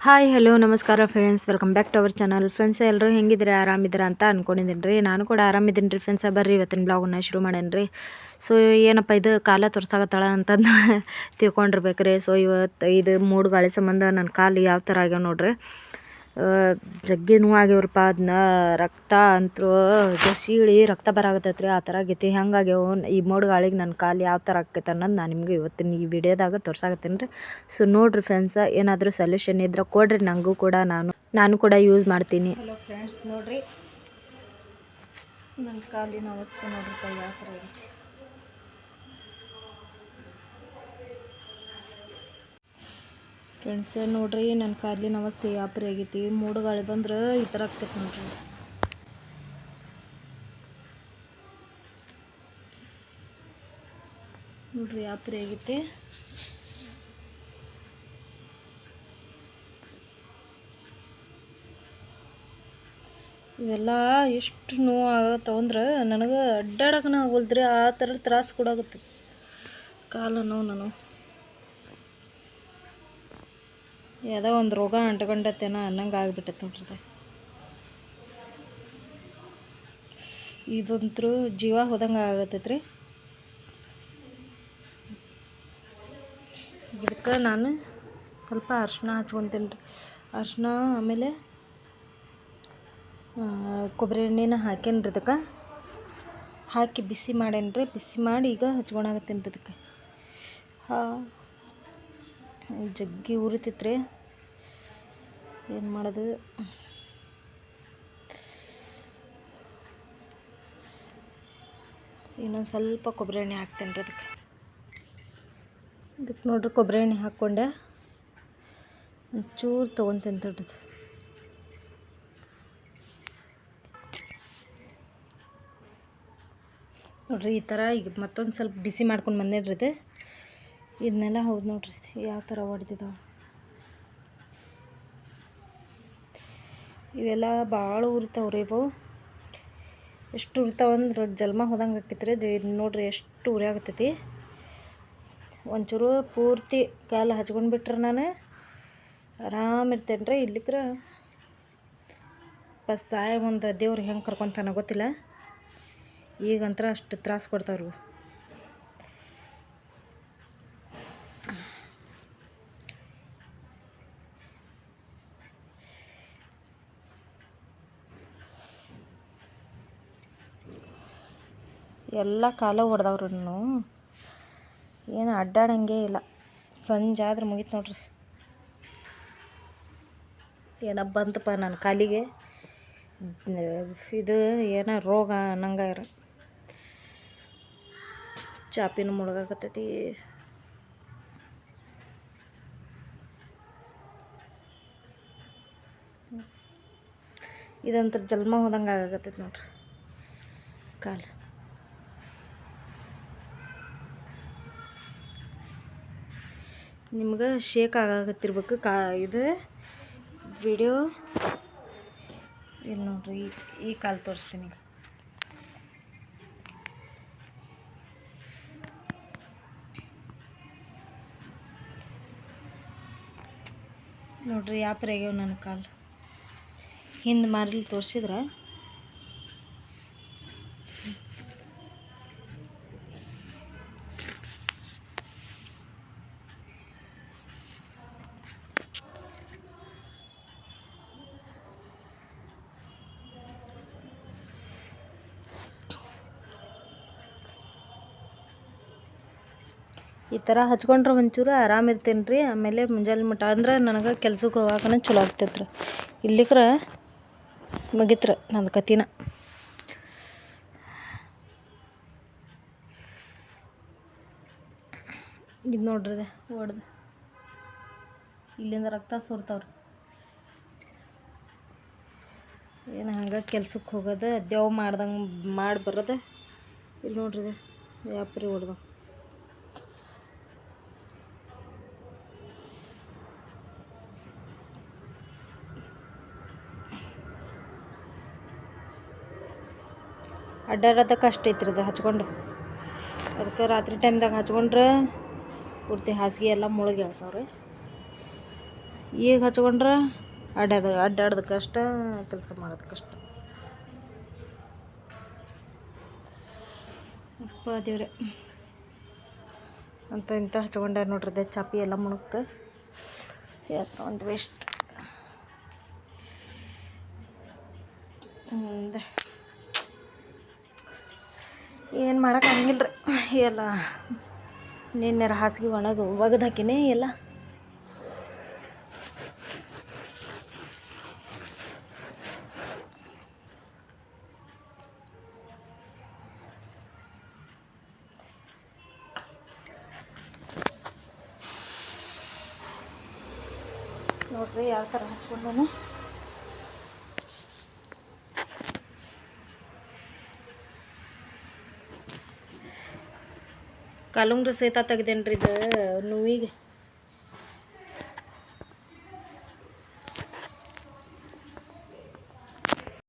Hi hello ನಮಸ್ಕಾರ friends welcome back to our channel friends ಎಲ್ಲರೂ ಹೆಂಗಿದ್ರೆ ಆರಾಮಿದ್ದೀರಾ ಅಂತ ಅಂದ್ಕೊಂಡಿದ್ದೀನಿ ರೀ ನಾನು ಕೂಡ ಆರಾಮಿದ್ದೀನಿ ರೀ ಫ್ರೆಂಡ್ಸ ಬರ್ರಿ, ಇವತ್ತಿನ ಬ್ಲಾಗನ್ನ ಶುರು ಮಾಡೇನಿ ರೀ ಸೊ ಏನಪ್ಪ ಇದು ಕಾಲ ತೋರ್ಸಾಕತ್ತಾಳ ಅಂತಂದು ತಿಳ್ಕೊಂಡಿರ್ಬೇಕು ರೀ ಸೊ ಇವತ್ತು ಇದು ಮೂಡು ಗಾಳಿ ಸಂಬಂಧ ನನ್ನ ಕಾಲು ಯಾವ ಥರ ಆಗ್ಯಾವ ನೋಡ್ರಿ. ಜಗ್ಗಿ ನೋವಾಗ್ಯವ್ರಪ್ಪ. ಅದನ್ನ ರಕ್ತ ಅಂತೂ ಸೀಳಿ ರಕ್ತ ಬರಾಗತ್ತೈತ್ರಿ ಆ ಥರ ಆಗೈತಿ ಹೆಂಗಾಗ್ಯಾವ ಈ ಮೋಡ ಗಾಳಿಗೆ ನನ್ನ ಕಾಲು ಯಾವ ಥರ ಆಕೈತೆ ಅನ್ನೋದು ನಾನು ನಿಮಗೆ ಇವತ್ತಿನ ಈ ವಿಡಿಯೋದಾಗ ತೋರ್ಸಾಕತ್ತೀನಿ ರೀ ಸೊ ನೋಡಿರಿ ಫ್ರೆಂಡ್ಸ ಏನಾದರೂ ಸೊಲ್ಯೂಷನ್ ಇದ್ರೆ ಕೊಡ್ರಿ. ನನಗೂ ಕೂಡ ನಾನು ನಾನು ಕೂಡ ಯೂಸ್ ಮಾಡ್ತೀನಿ. ಹಲೋ ಫ್ರೆಂಡ್ಸ್ ನೋಡಿರಿ. ನನ್ನ ಕಾಲಿನ ಅವಸ್ಥೆ ನೋಡ್ರಿ ಯಾವ ಥರ ಫ್ರೆಂಡ್ಸ್ ನೋಡ್ರಿ ನನ್ನ ಕಾಲಿನ ನಾವು ಯಾವ ಪರಿ ಆಗೈತಿ. ಮೂಡು ಗಾಳಿ ಬಂದ್ರೆ ಈ ಥರ ಆಗ್ತೈತೆ ನೋಡ್ರಿ. ನೋಡ್ರಿ ಯಾವ ಪರಿ ಆಗೈತಿ. ಇವೆಲ್ಲ ಎಷ್ಟು ನೋವು ಆಗತ್ತವ ನನಗೆ ಅಡ್ಡಾಡಕನ ಆಗೋಲ್ದ್ರಿ, ಆ ಥರ ತ್ರಾಸು ಕೊಡಾಗುತ್ತೆ ಕಾಲು ನೋವು ನಾನು ಯಾವುದೋ ಒಂದು ರೋಗ ಅಂಟ್ಕೊಂಡತ್ತೇನೋ ಅನ್ನಂಗೆ ಆಗ್ಬಿಟ್ಟೈತೆ ನೋಡ್ರಿ ಇದು. ಇದಂತೂ ಜೀವ ಹೋದಂಗೆ ಆಗತ್ತೈತ್ರಿ. ಇದಕ್ಕೆ ನಾನು ಸ್ವಲ್ಪ ಅರ್ಶಿನ ಹಚ್ಕೊತೀನಿ ರೀ ಅರ್ಶಿನ ಆಮೇಲೆ ಕೊಬ್ಬರಿ ಎಣ್ಣೆನ ಹಾಕೇನಿ ರೀ ಇದಕ್ಕೆ. ಹಾಕಿ ಬಿಸಿ ಮಾಡೇನಿ ರೀ ಬಿಸಿ ಮಾಡಿ ಈಗ ಹಚ್ಕೊಳಕತ್ತೀನಿ ರೀ ಇದಕ್ಕೆ. ಹಾಂ. ಜಗ್ಗಿ ಉರಿತಿತ್ರಿ ಏನು ಮಾಡೋದು? ಇನ್ನೊಂದು ಸ್ವಲ್ಪ ಕೊಬ್ಬರಿ ಎಣ್ಣೆ ಹಾಕ್ತೇನೆ ರೀ ಅದಕ್ಕೆ. ಇದಕ್ಕೆ ನೋಡ್ರಿ ಕೊಬ್ಬರಿ ಎಣ್ಣೆ ಹಾಕ್ಕೊಂಡೆ. ಒಂಚೂರು ತೊಗೊತೇನೆ ದೊಡ್ಡದು. ನೋಡ್ರಿ ಈ ಥರ ಈಗ ಮತ್ತೊಂದು ಸ್ವಲ್ಪ ಬಿಸಿ ಮಾಡ್ಕೊಂಡು ಬಂದೇನ್ರಿ ಇದನ್ನೆಲ್ಲ ಹೌದು ನೋಡ್ರಿ, ಯಾವ ಥರ ಹೊಡೆದಿದ್ದಾವೆ ಇವೆಲ್ಲ ಭಾಳ ಉರಿತಾವ್ರಿ ಇವು. ಎಷ್ಟು ಉರಿತಾವೆ ಅಂದ್ರೆ ಜಲ್ಮ ಹೋದಂಗೆ ಆಕೈತ್ರಿ, ಇದು ನೋಡ್ರಿ ಎಷ್ಟು ಉರಿ ಆಗತೈತಿ. ಒಂಚೂರು ಪೂರ್ತಿ ಕಾಲು ಹಚ್ಕೊಂಡು ಬಿಟ್ರೆ ನಾನು ಆರಾಮಿರ್ತೇನೆ ರೀ ಇಲ್ಲಿಕ್ರ. ಬಸ್ ಸಾಯ ಒಂದು ದೇವ್ರು ಹೆಂಗೆ ಕರ್ಕೊಂತಾನ ಗೊತ್ತಿಲ್ಲ. ಈಗಂತ್ರ ಅಷ್ಟು ತ್ರಾಸು ಕೊಡ್ತಾವ್ರಿ ಎಲ್ಲ ಕಾಲ ಹೊಡೆದವ್ರಿ ಏನು ಅಡ್ಡಾಡಂಗೆ ಇಲ್ಲ. ಸಂಜೆ ಆದ್ರೆ ಮುಗೀತು ನೋಡ್ರಿ. ಏನೋ ಬಂತಪ್ಪ ನನ್ನ ಕಾಲಿಗೆ. ಇದು ಏನೋ ರೋಗ ಅನ್ನಂಗಾರ ಚಾಪಿನ ಮುಳುಗಾಕತ್ತೈತಿ. ಇದಂತ್ರ ಜಲ್ಮ ಹೋದಂಗೆ ಆಗತ್ತೈತಿ ನೋಡ್ರಿ. ಕಾಲು. ನಿಮ್ಗೆ ಶೇಕ್ ಆಗಾಕತ್ತಿರ್ಬೇಕು ಕಾ, ಇದು ವಿಡಿಯೋ ಇಲ್ಲಿ ನೋಡ್ರಿ, ಈ ಕಾಲು ತೋರಿಸ್ತೀನಿ ಈಗ. ನೋಡ್ರಿ ಯಾಪ್ರಾಗ್ಯಾವ ನನ್ನ ಕಾಲು? ಹಿಂದೆ ಮಾರಲ್ಲಿ ತೋರಿಸಿದ್ರೆ? ಈ ಥರ ಹಚ್ಕೊಂಡ್ರೆ ಒಂಚೂರು ಆರಾಮ ಇರ್ತೇನೆ ರೀ ಆಮೇಲೆ ಮುಂಜಾನೆ ಮಟ ಅಂದ್ರೆ ನನಗೆ ಕೆಲ್ಸಕ್ಕೆ ಹೋಗಾಕನ ಚಲೋ ಆಗ್ತೈತೆ ರೀ ಇಲ್ಲಿಕ್ರ ಮುಗಿತ್ರ ನಂದು ಕತಿನ ಇದು ನೋಡ್ರಿ ಹೊಡ್ದು ಇಲ್ಲಿಂದ ರಕ್ತ ಸೋರ್ತಾವ್ರಿ. ಏನು ಹಂಗೆ ಕೆಲ್ಸಕ್ಕೆ ಹೋಗೋದು ದೇವ್ ಮಾಡ್ದಂಗೆ ಮಾಡಿ ಬರೋದು? ಇಲ್ಲಿ ನೋಡ್ರಿ ಯಾಪ್ರಿ ವ್ಯಾಪಾರಿ ಹೊಡ್ದು ಅಡ್ಡಾಡೋದಕ್ಕೆ ಕಷ್ಟ ಐತ್ರಿ ಅದು ಹಚ್ಕೊಂಡು. ಅದಕ್ಕೆ ರಾತ್ರಿ ಟೈಮ್ದಾಗ ಹಚ್ಕೊಂಡ್ರೆ ಪೂರ್ತಿ ಹಾಸಿಗೆ ಎಲ್ಲ ಮುಳುಗಿ ಹೇಳ್ತಾವ್ರಿ ಈಗ ಹಚ್ಕೊಂಡ್ರೆ ಅಡ್ಡಾದ ಅಡ್ಡಾಡೋದು ಕಷ್ಟ, ಕೆಲಸ ಮಾಡೋದು ಕಷ್ಟ. ಅಪ್ಪ ಅಂತ ಇಂಥ ಹಚ್ಕೊಂಡೆ ನೋಡ್ರಿ ಚಾಪಿ ಎಲ್ಲ ಮುಣುಕ್ತು ಒಂದು ವೇಸ್ಟ್ ಮುಂದೆ ಏನು ಮಾಡೋಕ್ಕಾಗಿಲ್ಲ ರೀ ಎಲ್ಲ ನಿನ್ನೆ ಹಾಸಿಗೆ ಒಣಗು ಒಗದು ಹಾಕಿನಿ ಎಲ್ಲ. ನೋಡ್ರಿ ಯಾವ ಥರ ಹಚ್ಕೊಂಡೇನೆ. ಕಲ್ಲುಂಗ್ರ ಸಹಿತ ತೆಗ್ದೇನ್ರಿ ಇದು ನೋವಿಗೆ.